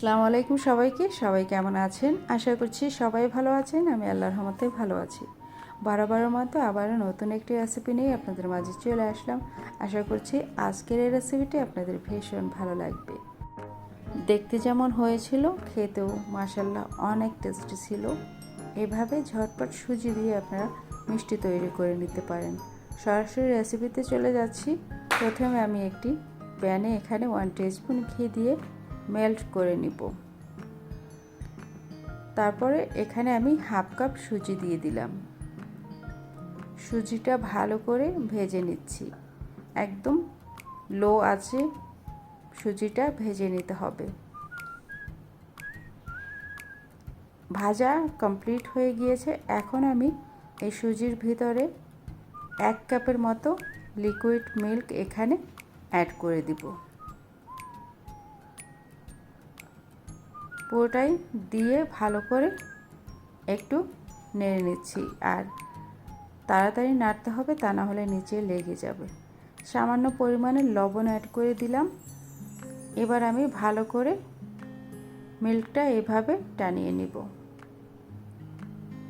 আসসালামু আলাইকুম সবাইকে। সবাই কেমন আছেন? আশা করছি সবাই ভালো আছেন। আমি আল্লাহর রহমতে ভালো আছি। বারবারের মতো আবারও নতুন একটি রেসিপি নিয়ে আপনাদের মাঝে চলে আসলাম। আশা করছি আজকের এই রেসিপিটি আপনাদের ভীষণ ভালো লাগবে। দেখতে যেমন হয়েছিল, খেতেও মাসাল্লাহ অনেক টেস্টি ছিল। এভাবে ঝটপট সুজি দিয়ে আপনারা মিষ্টি তৈরি করে নিতে পারেন। সরাসরি রেসিপিতে চলে যাচ্ছি। প্রথমে আমি একটি প্যানে এখানে ওয়ান টিস্পুন ঘি দিয়ে মেল্ট করে নিব। তারপরে এখানে আমি হাফ কাপ সুজি দিয়ে দিলাম। সুজিটা ভালো করে ভেজে নিচ্ছি। একদম লো আছে, সুজিটা ভেজে নিতে হবে। ভাজা কমপ্লিট হয়ে গিয়েছে। এখন আমি এই সুজির ভিতরে এক কাপের মতো লিকুইড মিল্ক এখানে অ্যাড করে দিব। পুরোটাই দিয়ে ভালো করে একটু নেড়ে নিচ্ছি। আর তাড়াতাড়ি নাড়তে হবে, তা না হলে নিচে লেগে যাবে। সামান্য পরিমাণে লবণ অ্যাড করে দিলাম। এবার আমি ভালো করে মিল্কটা এভাবে টানিয়ে নিব।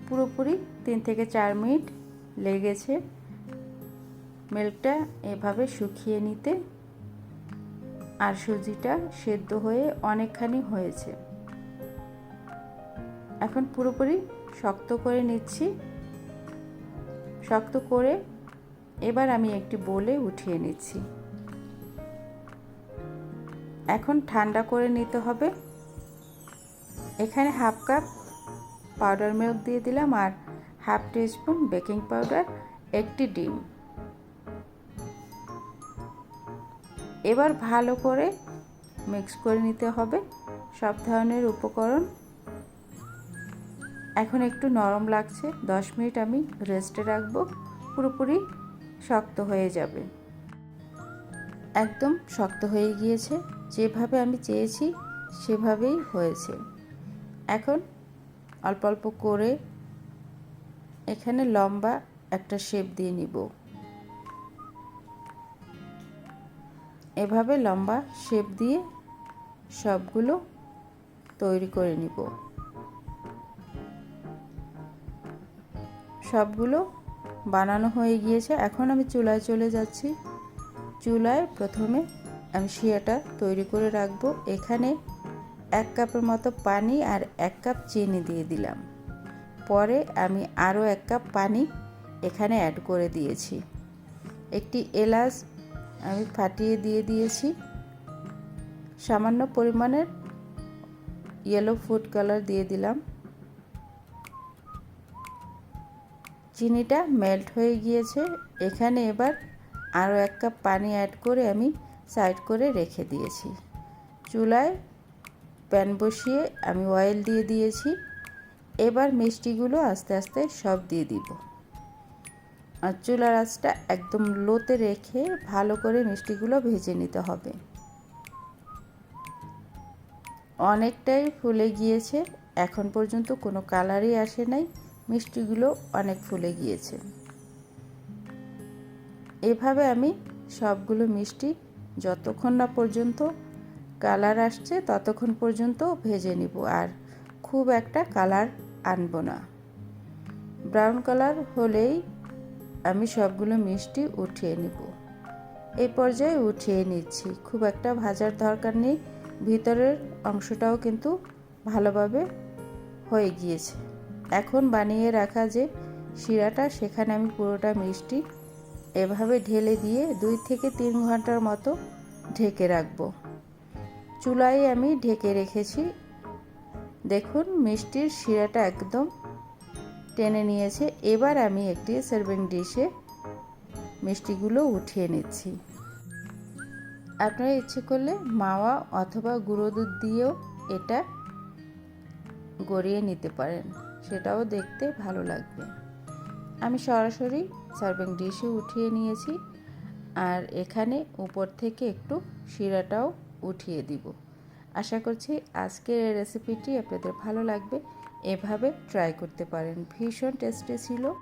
পুরোপুরি তিন থেকে চার মিনিট লেগেছে মিল্কটা এভাবে শুকিয়ে নিতে। আর সুজিটা সেদ্ধ হয়ে অনেকখানি হয়েছে। এখন পুরোপুরি শক্ত করে নিচ্ছি। শক্ত করে এবার আমি একটি বলে উঠিয়ে নিচ্ছি। এখন ঠান্ডা করে নিতে হবে। এখানে হাফ কাপ পাউডার মিল্ক দিয়ে দিলাম আর হাফ টিস্পুন বেকিং পাউডার, একটি ডিম। এবার ভালো করে মিক্স করে নিতে হবে। সব ধরনের উপকরণ এখন একটু নরম লাগছে। দশ মিনিট আমি রেস্টে রাখব। পুরোপুরি শক্ত হয়ে যাবে। একদম শক্ত হয়ে গিয়েছে। যেভাবে আমি চেয়েছি সেভাবেই হয়েছে। এখন অল্প অল্প করে এখানে লম্বা একটা শেপ দিয়ে নিব। এভাবে লম্বা শেপ দিয়ে সবগুলো তৈরি করে নিব। সবগুলো বানানো হয়ে গিয়েছে। এখন আমি চুলায় চলে যাচ্ছি। চুলায় প্রথমে আমি শিয়াটা তৈরি করে রাখব। এখানে এক কাপের মতো পানি আর এক কাপ চিনি দিয়ে দিলাম। পরে আমি আরও এক কাপ পানি এখানে অ্যাড করে দিয়েছি। একটি এলাচ আমি ফাটিয়ে দিয়ে দিয়েছি। সামান্য পরিমাণের ইয়েলো ফুড কালার দিয়ে দিলাম। চিনিটা মেল্ট হয়ে গিয়েছে। এখানে এবার আরও এক কাপ পানি অ্যাড করে আমি সাইড করে রেখে দিয়েছি। চুলায় প্যান বসিয়ে আমি অয়েল দিয়ে দিয়েছি। এবার মিষ্টিগুলো আস্তে আস্তে সব দিয়ে দিব। আর চুলার আঁচটা একদম লোতে রেখে ভালো করে মিষ্টিগুলো ভেজে নিতে হবে। অনেকটাই ফুলে গিয়েছে। এখন পর্যন্ত কোনো কালারই আসে নাই। মিষ্টিগুলো অনেক ফুলে গিয়েছে। এভাবে আমি সবগুলো মিষ্টি যতক্ষণ না পর্যন্ত কালার আসছে ততক্ষণ পর্যন্ত ভেজে নিব আর খুব একটা কালার আনব না। ব্রাউন কালার হলেই আমি সবগুলো মিষ্টি উঠিয়ে নিব। এই পর্যায়ে উঠিয়ে নিচ্ছি। খুব একটা ভাজার দরকার নেই। ভিতরের অংশটাও কিন্তু ভালোভাবে হয়ে গিয়েছে। এখন বানিয়ে রাখা যে শিরাটা, সেখানে আমি পুরোটা মিষ্টি এভাবে ঢেলে দিয়ে দুই থেকে তিন ঘণ্টার মতো ঢেকে রাখব। চুলায় আমি ঢেকে রেখেছি। দেখুন, মিষ্টির শিরাটা একদম টেনে নিয়েছে। এবার আমি একটি সার্ভিং ডিশে মিষ্টিগুলো উঠিয়ে নিচ্ছি। আপনারা ইচ্ছে করলে মাওয়া অথবা গুঁড়ো দুধ দিয়েও এটা গড়িয়ে নিতে পারেন। সেটাও দেখতে ভালো লাগবে। আমি সরাসরি সার্ভিং ডিশে উঠিয়ে নিয়েছি। আর এখানে উপর থেকে একটু শিরাটাও উঠিয়ে দিব। আশা করছি আজকের এই রেসিপিটি আপনাদের ভালো লাগবে। এভাবে ট্রাই করতে পারেন। ভীষণ টেস্টি ছিল।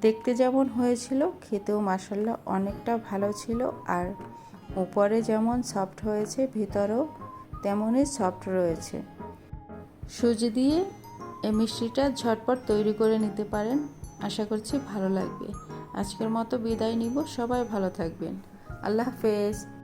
দেখতে যেমন হয়েছিল, খেতেও মাসাল্লা অনেকটা ভালো ছিল। আর উপরে যেমন সফট হয়েছে, ভিতরেও তেমনই সফট রয়েছে। সুজি দিয়ে এই মিষ্টিটা ঝটপট তৈরি করে নিতে পারেন। আশা করছি ভালো লাগবে। আজকের মতো বিদায় নিব। সবাই ভালো থাকবেন। আল্লাহ হাফেজ।